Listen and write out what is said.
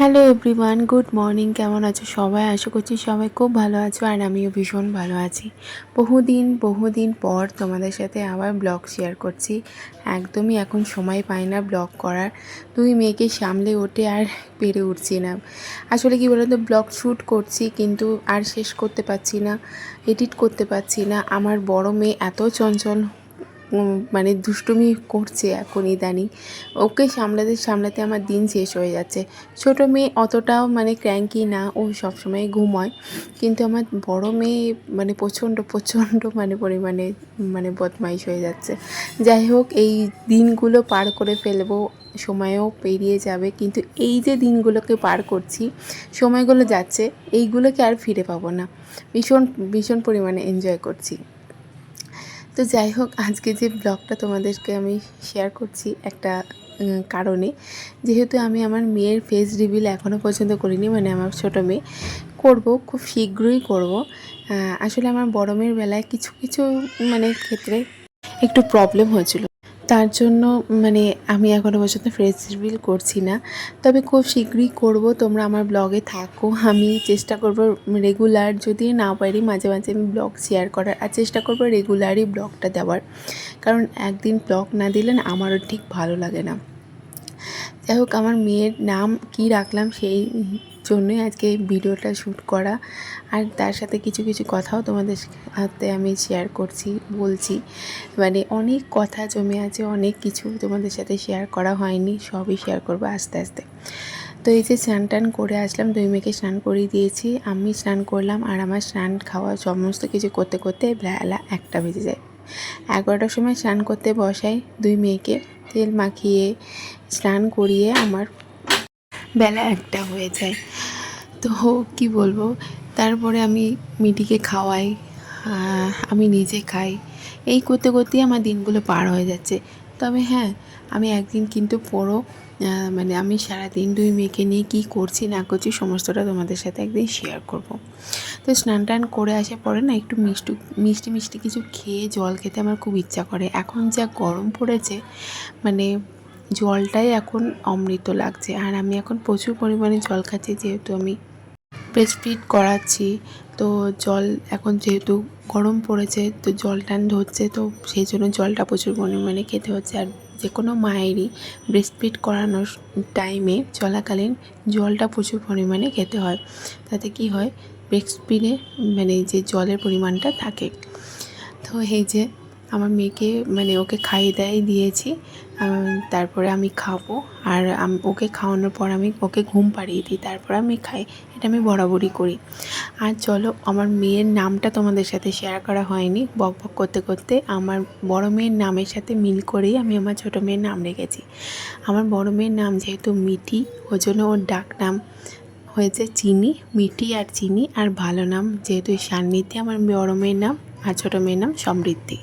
Hello everyone good morning কেমন আছো সবাই? আশা করছি সবাই খুব ভালো আছো আর আমিও ভীষণ ভালো আছি। বহুদিন বহুদিন পর তোমাদের সাথে আবার ব্লগ শেয়ার করছি। একদমই এখন সময় পাই না ব্লগ করার। দুই মেয়েকে সামলে ওঠে আর পেরে উঠছি না। আসলে কি বলতো, ব্লগ শ্যুট করছি কিন্তু আর শেষ করতে পারছি না এডিট করতে পারছি না। আমার বড় মেয়ে এত চঞ্চল মানে দুষ্টুমি করছে এখন ইদানিং। ওকে সামলাতে সামলাতে আমার দিন শেষ হয়ে যাচ্ছে। ছোট মেয়ে অতটাও মানে ক্র্যাঙ্কি না, ও সবসময় ঘুমোয়। কিন্তু আমার বড় মেয়ে মানে প্রচণ্ড প্রচণ্ড মানে পরিমাণে মানে বদমাইশ হয়ে যাচ্ছে। যাই হোক, এই দিনগুলো পার করে ফেলব, সময়ও পেরিয়ে যাবে। কিন্তু এই যে দিনগুলোকে পার করছি, সময়গুলো যাচ্ছে, এইগুলোকে আর ফিরে পাবো না। ভীষণ ভীষণ পরিমাণে এনজয় করছি। তো যাই হোক, আজকে যে ব্লগটা তোমাদেরকে আমি শেয়ার করছি একটা কারণে, যেহেতু আমি আমার মেয়ের ফেস রিভিল এখনও পর্যন্ত করিনি মানে আমার ছোটো মেয়ে, করব, খুব শীঘ্রই করব। আসলে আমার বড় মেয়ের বেলায় কিছু কিছু মানে ক্ষেত্রে একটু প্রবলেম হয়েছিল। তার জন্য মানে আমি এখনও পর্যন্ত ফ্রেশ রিভিল করছি না। তবে খুব শীঘ্রই করব, তোমরা আমার ব্লগে থাকো। আমি চেষ্টা করব রেগুলার যদি না পারি মাঝে মাঝে আমি ব্লগ শেয়ার করার, আর চেষ্টা করব রেগুলারই ব্লগটা দেওয়ার। কারণ একদিন ব্লগ না দিলেন আমারও ঠিক ভালো লাগে না। যাই হোক, আমার মেয়ের নাম কি রাখলাম সেই জন্যই আজকে ভিডিওটা শ্যুট করা। আর তার সাথে কিছু কিছু কথাও তোমাদের হাতে আমি শেয়ার করছি, বলছি। মানে অনেক কথা জমে আছে, অনেক কিছু তোমাদের সাথে শেয়ার করা হয়নি, সবই শেয়ার করব আস্তে আস্তে। তো এই যে স্নান টান করে আসলাম, দুই মেয়েকে স্নান করিয়ে দিয়েছি। আমি স্নান করলাম আর আমার স্নান খাওয়া সমস্ত কিছু করতে করতে বেলা একটা বেজে যায়। এগারোটার সময় স্নান করতে বসাই দুই মেয়েকে। তেল মাখিয়ে, স্নান করিয়ে আমার বেলা একটা হয়ে যায়। তো কি বলব, তারপরে আমি মিটিকে খাওয়াই আমি নিজে খাই। এই করতে করতেই আমার দিনগুলো পার হয়ে যাচ্ছে। তবে হ্যাঁ আমি একদিন কিন্তু পুরো মানে আমি সারাদিন দুই মেয়েকে নিয়ে কী করছি, না করছি সমস্তটা তোমাদের সাথে একদিন শেয়ার করব। তো স্নান টান করে আসার পরে না একটু মিষ্টি মিষ্টি মিষ্টি কিছু খেয়ে জল খেতে আমার খুব ইচ্ছা করে। এখন যা গরম পড়েছে মানে জলটাই এখন অমৃত লাগছে। আর আমি এখন প্রচুর পরিমাণে জল খাচ্ছি, যেহেতু আমি ব্রেস্টফিড করাচ্ছি। তো জল এখন যেহেতু গরম পড়েছে, তো জল টান ধরছে, তো সেই জন্য জলটা প্রচুর পরিমাণে খেতে হচ্ছে। আর যে কোনো মায়েরই ব্রেস্টফিড করানোর টাইমে চলাকালীন জলটা প্রচুর পরিমাণে খেতে হয়। তাতে কি হয়? ব্রেস্টফিডে মানে যে জলের পরিমাণটা থাকে। তো এই যে আমার মেয়েকে মানে ওকে খাইয়ে দাইয়ে দিয়েছি। তারপরে আমি খাব। আর ওকে খাওয়ানোর পর আমি ওকে ঘুম পাড়িয়ে দিই, তারপর আমি খাই। এটা আমি বরাবরই করি। আর চলো, আমার মেয়ের নামটা তোমাদের সাথে শেয়ার করা হয়নি। বক বক করতে করতে আমার বড় মেয়ের নামের সাথে মিল করেই আমি আমার ছোটো মেয়ের নাম রেখেছি। আমার বড় মেয়ের নাম যেহেতু মিটি ওই জন্য ওর ডাক নাম হয়েছে চিনি মিটি আর চিনি। আর ভালো নাম যেহেতু সান্নিধ্যে, আমার বড় মেয়ের নাম আর ছোটো মেয়ের নাম সমৃদ্ধি।